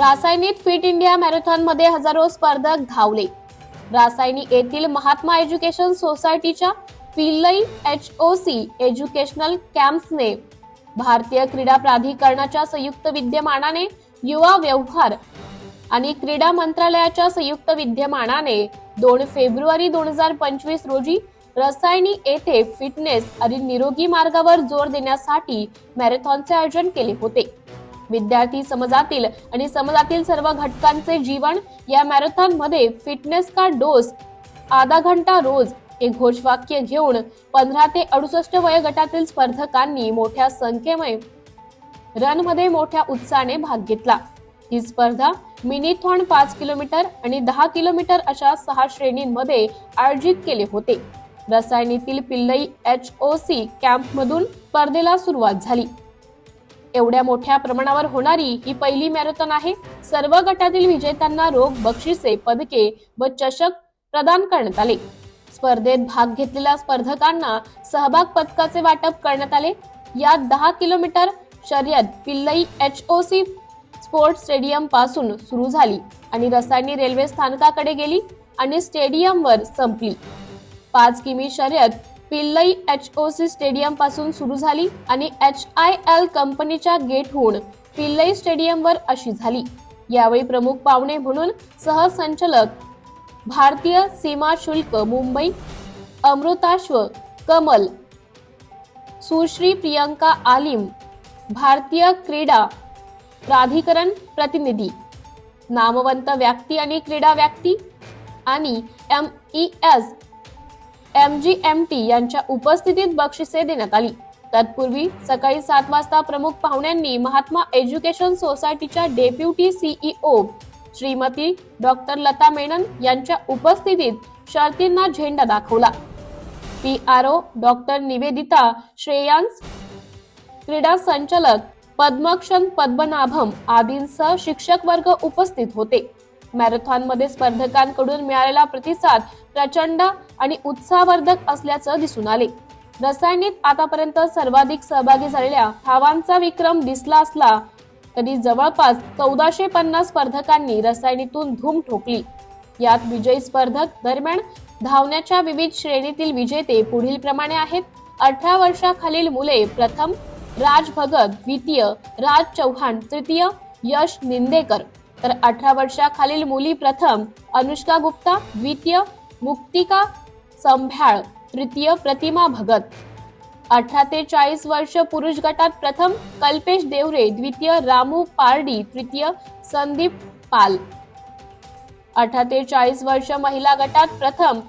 रासायनिक fit India मॅरेथॉनमध्ये हजारो स्पर्धक धावले. रासायनी येथील महात्मा एज्युकेशन सोसायटीच्या Pillai H O C educational कॅम्प्सने भारतीय क्रीडा प्राधिकरणाच्या संयुक्त विद्यमानाने युवा व्यवहार आणि क्रीडा मंत्रालयाच्या संयुक्त विद्यमानाने दोन फेब्रुवारी दोन हजार पंचवीस रोजी रसायनी येथे फिटनेस आणि निरोगी मार्गावर जोर देण्यासाठी मॅरेथॉनचे आयोजन केले होते. विद्यार्थी समाजातील आणि समाजातील सर्व घटकांचे जीवन या मॅरेथॉनमध्ये फिटनेस का डोस? आधा घंटा रोज हे घोषवाक्य घेऊन पंधरा ते अडुसष्ट वयोगटातील स्पर्धकांनी मोठ्या संख्येमुळे रनमध्ये मोठ्या उत्साहाने भाग घेतला. ही स्पर्धा मिनिथॉन पाच किलोमीटर आणि दहा किलोमीटर अशा सहा श्रेणींमध्ये आयोजित केले होते. रसायनीतील Pillai H O C camp मधून स्पर्धेला सुरुवात झाली. एवढ्या मोठ्या प्रमाणावर होणारी ही पहिली मॅरेथॉन आहे. सर्व गटातील विजेत्यांना रोख बक्षिसे पदके व चषक प्रदान करण्यात आले. स्पर्धेत भाग घेतलेल्या स्पर्धकांना सहभाग पदकाचे वाटप करण्यात आले. यात दहा किलोमीटर शर्यत Pillai H O C sports स्टेडियमपासून सुरू झाली आणि रसायनी रेल्वे स्थानकाकडे गेली आणि स्टेडियमवर संपली. पाच किमी शर्यत पिल्लई एच ओ सी स्टेडियमपासून सुरू झाली आणि एच आय एल कंपनीच्या गेटहून पिल्लई स्टेडियमवर अशी झाली. यावेळी प्रमुख पाहुणे म्हणून सहसंचालक भारतीय सीमा शुल्क मुंबई अमृताश्व कमल सुश्री प्रियंका आलिम भारतीय क्रीडा प्राधिकरण प्रतिनिधी नामवंत व्यक्ती आणि क्रीडा व्यक्ती आणि M E S M G M T यांच्या उपस्थितीत बक्षिसे देण्यात आली. तत्पूर्वी सकाळी सात वाजता प्रमुख पाहुण्यांनी महात्मा एज्युकेशन सोसायटीच्या deputy CEO Shrimati doctor Lata Menon यांच्या उपस्थितीत शर्तींना झेंडा दाखवला. P R O doctor Nivedita Shreyans क्रीडा संचालक पद्मक्षण पद्मनाभम आदींसह शिक्षक वर्ग उपस्थित होते. मॅरेथॉनमध्ये स्पर्धकांकडून मिळालेला प्रतिसाद प्रचंड आणि उत्साहवर्धक असल्याचं दिसून आले. रसायनीत आतापर्यंत सर्वाधिक सहभागी झालेल्या धावांचा विक्रम दिसला असला तरी जवळपास चौदाशे पन्नास स्पर्धकांनी रसायनीतून धूम ठोकली. यात विजयी स्पर्धक दरम्यान धावण्याच्या विविध श्रेणीतील विजेते पुढील प्रमाणे आहेत. अठरा वर्षाखालील मुले प्रथम राज भगत द्वितीय राज चौहान तृतीय यश निंदेकर. तर अठरा वर्षाखालील मुली प्रथम अनुष्का गुप्ता द्वितीय मुक्तिका संभ्याळ तृतीय प्रतिमा भगत. अठरा ते चाळीस वर्ष पुरुष गटात प्रथम कल्पेश देवरे द्वितीय रामू पारडी तृतीय संदीप पाल. अठरा ते चाळीस वर्ष महिला गटात प्रथम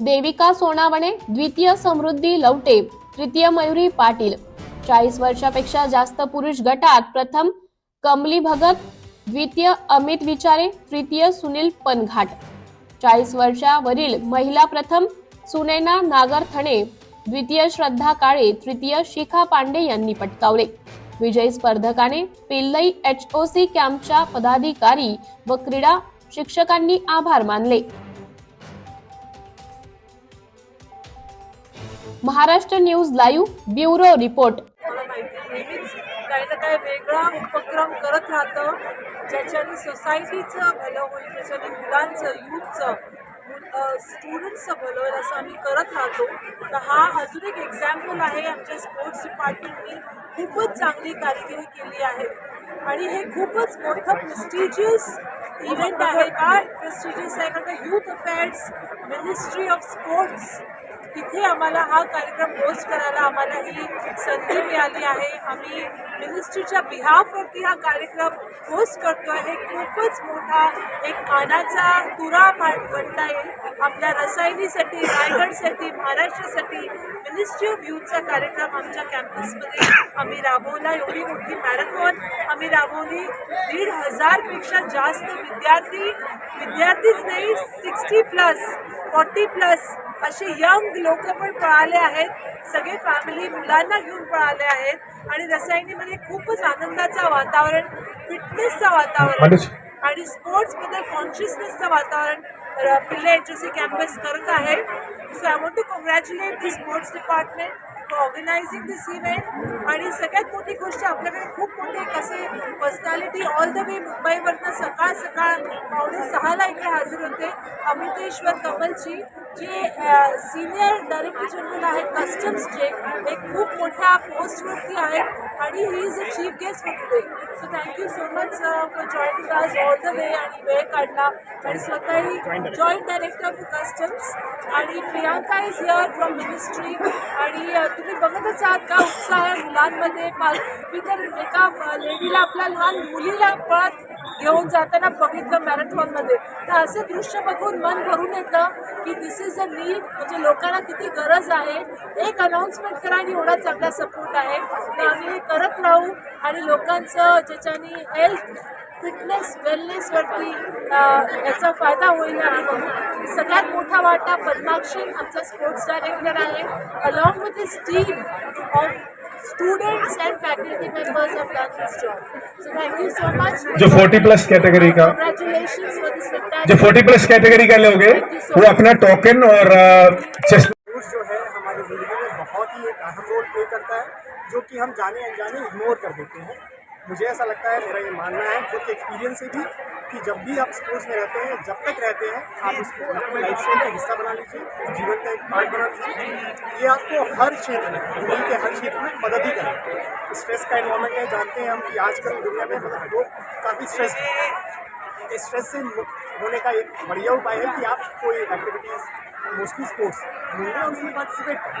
देविका सोनावणे द्वितीय समृद्धी लवटे तृतीय मयुरी पाटील. चाळीस वर्षापेक्षा जास्त पुरुष गटात प्रथम कमली भगत द्वितीय अमित विचारे तृतीय सुनील पनघाट. चाळीस वर्षावरील महिला प्रथम सुनैना नागरथणे द्वितीय श्रद्धा काळे तृतीय शिखा पांडे यांनी पटकावले. विजयी स्पर्धकाने पिल्लई एच ओ सी कॅम्पच्या पदाधिकारी व क्रीडा शिक्षकांनी आभार मानले. Maharashtra news live bureau report. काही ना काही वेगळा उपक्रम करत राहतं ज्याच्याने सोसायटीचं भलं होईल ज्याच्याने मुलांचं युथचं स्टुडंट्सचं भलं होईल असं आम्ही करत राहतो. तर हा अजून एक एक्झाम्पल आहे. आमच्या स्पोर्ट्स डिपार्टमेंटनी खूपच चांगली कामगिरी केली आहे. आणि हे खूपच मोठं प्रेस्टिजियस इव्हेंट आहे. का प्रेस्टिजियस आहे कारण का youth affairs ministry of sports तिथे आम्हाला हा कार्यक्रम होस्ट करायला आम्हाला ही संधी मिळाली आहे. आम्ही मिनिस्ट्रीच्या बिहाफवरती हा कार्यक्रम होस्ट करतो आहे खूपच मोठा एक कानाचा तुरा म्हण- येईल आपल्या रसायनीसाठी रायगडसाठी महाराष्ट्रासाठी मिनिस्ट्री ऑफ युथचा कार्यक्रम आमच्या कॅम्पसमध्ये आम्ही राबवला. एवढी मोठी मॅरेथॉन आम्ही राबवली. दीड हजारपेक्षा जास्त विद्यार्थी विद्यार्थीच नाही सिक्स्टी प्लस फॉर्टी प्लस असे यंग लोक पण पळाले आहेत. सगळे फॅमिली मुलांना घेऊन पळाले आहेत. आणि रसायनीमध्ये खूपच आनंदाचं वातावरण फिटनेसचं वातावरण. आणि स्पोर्ट्सबद्दल कॉन्शियसनेसचं वातावरण पिल्ले एच एस सी कॅम्पस करत आहे so I want to congratulate the sports department organizing this event आणि सगळ्यात मोठी गोष्ट आपल्याकडे खूप मोठे कसे पर्सनॅलिटी ऑल द वे मुंबईवरनं सकाळ सकाळ पावणे सहाला इकडे हजर होते. अमृतेश्वर कमलजी जे सिनियर डायरेक्टर जनरल आहेत कस्टम्सचे एक खूप मोठ्या पोस्टवरती आहेत. आणि he is a chief guest for today so thank you so much for joining आज ऑल द वे आणि वेळ काढला आणि स्वतःही जॉईंट डायरेक्टर ऑफ कस्टम्स आणि Priyanka is here from ministry आणि तुम्ही बघतच आहात का उत्साह आहे मुलांमध्ये पाल मी तर एका लेडीला आपल्या लहान मुलीला पळत घेऊन जाताना बघितलं मॅरेथॉनमध्ये. तर असं दृश्य बघून मन भरून येतं की दिस इज अ नीड म्हणजे लोकांना किती गरज आहे. एक अनाऊन्समेंट करा आणि एवढा चांगला सपोर्ट आहे. तर आम्ही हे करत राहू आणि लोकांचं ज्याच्याने हेल्थ फिटनेस वेलनेसवरती याचा फायदा होईल आणि सगळ्यात मोठा वाटा पद्माक्षी आमचा स्पोर्ट्स डायरेक्टर आहे. Along with this team of students and faculty members of done this job so thank you so much जो 40 प्लस कैटेगरी का Congratulations for this जो फोर्टी 40 प्लस कैटेगरी का लोग हैं वो अपना टोकन और चेस्ट जो है हमारी ज़िंदगी में बहुत ही एक अहम रोल प्ले करता है जो कि हम जाने अनजाने इग्नोर कर देते हैं। मुझे ऐसा लगता है, मेरा ये मानना है, खुद के एक्सपीरियंस से भी कि जब भी आप स्पोर्ट्स में रहते हैं, जब तक रहते हैं, आप इसको अपने लाइफ स्टाइल का हिस्सा बना लीजिए, जीवन का एक पार्ट बना लीजिए। ये आपको हर क्षेत्र में ज़िंदगी के हर क्षेत्र में मदद ही करेगा। स्ट्रेस का इन्वायरमेंट है, जानते हैं हम कि आजकल दुनिया में लोग काफ़ी स्ट्रेस स्ट्रेस से होने का एक बढ़िया उपाय है कि आप कोई एक्टिविटीज़ मोस्टली स्पोर्ट्स ढूंढें और उसमें पार्टिसिपेट करें